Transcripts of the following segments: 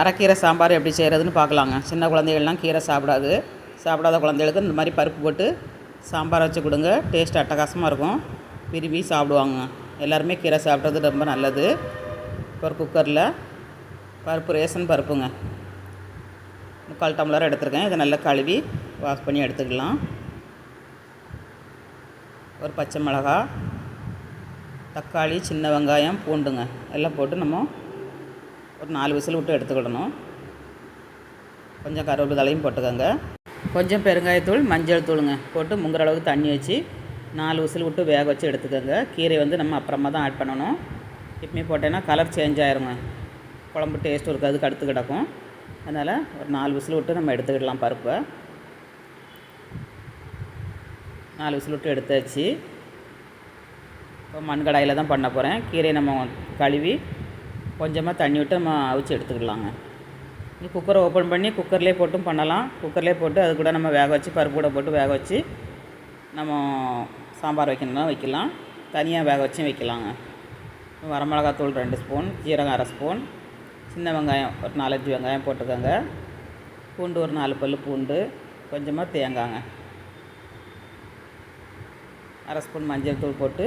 அரைக்கீரை சாம்பார் எப்படி செய்கிறதுன்னு பார்க்கலாங்க. சின்ன குழந்தைகள்லாம் கீரை சாப்பிடாது. சாப்பிடாத குழந்தைகளுக்கு இந்த மாதிரி பருப்பு போட்டு சாம்பார் வச்சு கொடுங்க. டேஸ்ட் அட்டகாசமாக இருக்கும். விரும்பி சாப்பிடுவாங்க. எல்லாருமே கீரை சாப்பிட்றது ரொம்ப நல்லது. இப்போ ஒரு குக்கரில் பருப்பு ரேஷன் பருப்புங்க. முக்கால் டம்ளர் எடுத்துருக்கேன். இதை நல்லா கழுவி வாஷ் பண்ணி எடுத்துக்கலாம். ஒரு பச்சை மிளகா தக்காளி சின்ன வெங்காயம் பூண்டுங்க. எல்லாம் போட்டு நம்ம ஒரு நாலு விசில் விட்டு எடுத்துக்கிடணும். கொஞ்சம் கருவேப்பிலை தலையும் போட்டுக்கோங்க. கொஞ்சம் பெருங்காயத்தூள் மஞ்சள் தூளுங்க போட்டு முங்குற அளவுக்கு தண்ணி வச்சு நாலு விசில் விட்டு வேக வச்சு எடுத்துக்கோங்க. கீரை வந்து நம்ம அப்புறமா தான் ஆட் பண்ணணும். இப்பமே போட்டேன்னா கலர் சேஞ்ச் ஆயிருங்க. குழம்பு டேஸ்ட் இருக்காது கடுத்து கிடக்கும். அதனால் ஒரு நாலு விசில் விட்டு நம்ம எடுத்துக்கிடலாம் பருப்பை. நாலு விசில் விட்டு எடுத்தாச்சு. இப்போ மண் கடாயில் தான் பண்ண போகிறேன் கீரையை நம்ம கழுவி கொஞ்சமாக தண்ணி விட்டு நம்ம அவிச்சு எடுத்துக்கலாங்க. குக்கரை ஓப்பன் பண்ணி குக்கர்லேயே போட்டும் பண்ணலாம். குக்கர்லேயே போட்டு அது கூட நம்ம வேக வச்சு பருப்பு கூட போட்டு வேக வச்சு நம்ம சாம்பார் வைக்கணும்னா வைக்கலாம். தனியாக வேக வச்சும் வைக்கலாங்க. வரமிளகாத்தூள் ரெண்டு ஸ்பூன் ஜீரகம் அரை ஸ்பூன் சின்ன வெங்காயம் ஒரு நாலஞ்சு வெங்காயம் போட்டுக்கோங்க. பூண்டு ஒரு நாலு பல் பூண்டு கொஞ்சமாக தேங்காங்க அரை ஸ்பூன் மஞ்சள் தூள் போட்டு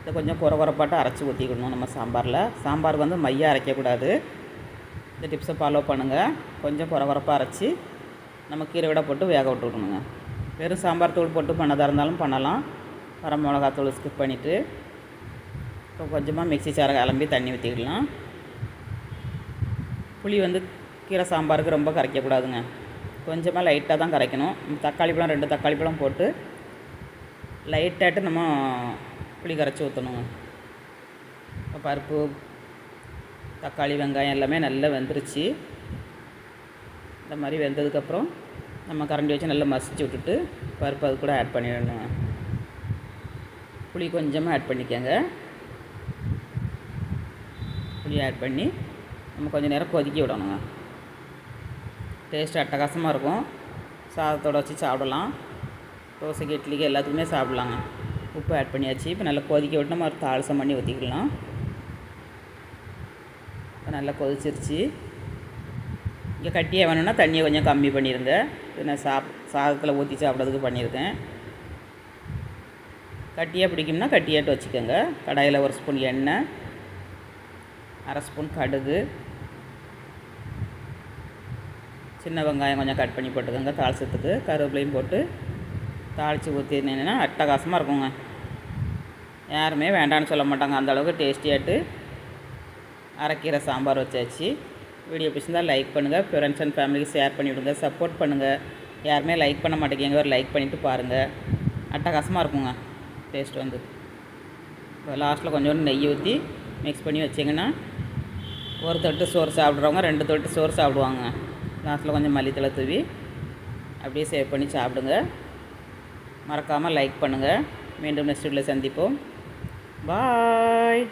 இதை கொஞ்சம் குறை அரைச்சி ஊற்றிக்கணும் நம்ம சாம்பாரில். சாம்பார் வந்து மையாக அரைக்கக்கூடாது. இந்த டிப்ஸை ஃபாலோ பண்ணுங்கள் கொஞ்சம் குறை அரைச்சி நம்ம கீரை விட போட்டு வேக விட்டுக்கணுங்க வெறும் சாம்பார் தூள் போட்டு பண்ணதாக இருந்தாலும் பண்ணலாம். வர மிளகாத்தூள் ஸ்கிப் பண்ணிவிட்டு இப்போ கொஞ்சமாக மிக்ஸி சாரை கிளம்பி தண்ணி ஊற்றிக்கலாம் புளி வந்து கீரை சாம்பாருக்கு ரொம்ப கரைக்கக்கூடாதுங்க. கொஞ்சமாக லைட்டாக தான் கரைக்கணும். தக்காளி பழம் ரெண்டு தக்காளி பழம் போட்டு லைட்டாகிட்டு நம்ம புளி கரைச்சி ஊற்றணுங்க இப்போ பருப்பு தக்காளி வெங்காயம் எல்லாமே நல்லா வெந்துருச்சு. இந்த மாதிரி வெந்ததுக்கப்புறம் நம்ம கரண்டி வச்சு நல்லா மசிச்சு விட்டுட்டு பருப்பு அது கூட ஆட் பண்ணிடணுங்க. புளி கொஞ்சமாக ஆட் பண்ணிக்கோங்க. புளி ஆட் பண்ணி நம்ம கொஞ்சம் நேரம் கொதிக்க விடணுங்க. டேஸ்ட் அட்டகாசமாக இருக்கும். சாதத்தோடு வச்சு சாப்பிடலாம். தோசைக்கு இட்லிக்கு எல்லாத்துக்குமே சாப்பிட்லாங்க. உப்பு ஆட் பண்ணியாச்சு. இப்போ நல்லா கொதிக்க விட்டு நம்ம ஒரு தாளசம் பண்ணி ஊற்றிக்கலாம் இப்போ நல்லா கொதிச்சிருச்சு. இங்கே கட்டியாக வேணும்னா தண்ணியை கொஞ்சம் கம்மி பண்ணிடுங்க இது நான் சாப் சாதத்தில் ஊற்றி சாப்பிட்றதுக்கு பண்ணியிருக்கேன். கட்டியாக பிடிக்கும்னா கட்டியாட்டு வச்சுக்கோங்க. கடாயில் ஒரு ஸ்பூன் எண்ணெய் அரை ஸ்பூன் கடுகு. சின்ன வெங்காயம் கொஞ்சம் கட் பண்ணி போட்டுக்கோங்க தாளசத்துக்கு. கருவேப்பிலையும் போட்டு தாளித்து ஊற்றினீங்கன்னா அட்டகாசமாக இருக்குங்க. யாருமே வேண்டான்னு சொல்ல மாட்டாங்க. அந்த அளவுக்கு டேஸ்டியாட்டு அரைக்கீரை சாம்பார் வச்சாச்சு. வீடியோ பிடிச்சிருந்தால் லைக் பண்ணுங்கள் ஃப்ரெண்ட்ஸ் அண்ட் ஃபேமிலிக்கு ஷேர் பண்ணிவிடுங்க சப்போர்ட் பண்ணுங்கள் யாருமே லைக் பண்ண மாட்டேங்கிங்க ஒரு லைக் பண்ணிவிட்டு பாருங்கள் அட்டகாசமாக இருக்குங்க. டேஸ்ட் வந்து. இப்போ லாஸ்ட்டில் கொஞ்சோண்டு நெய் ஊற்றி மிக்ஸ் பண்ணி வச்சிங்கன்னா ஒரு தொட்டு சோறு சாப்பிட்றவங்க ரெண்டு தொட்டு சோறு சாப்பிடுவாங்க. லாஸ்ட்டில் கொஞ்சம் மல்லித்தலை தூவி அப்படியே சேவ் பண்ணி சாப்பிடுங்க. மறக்காமல் லைக் பண்ணுங்கள் மீண்டும் நெக்ஸ்ட் வீடியோவில் சந்திப்போம். பாய்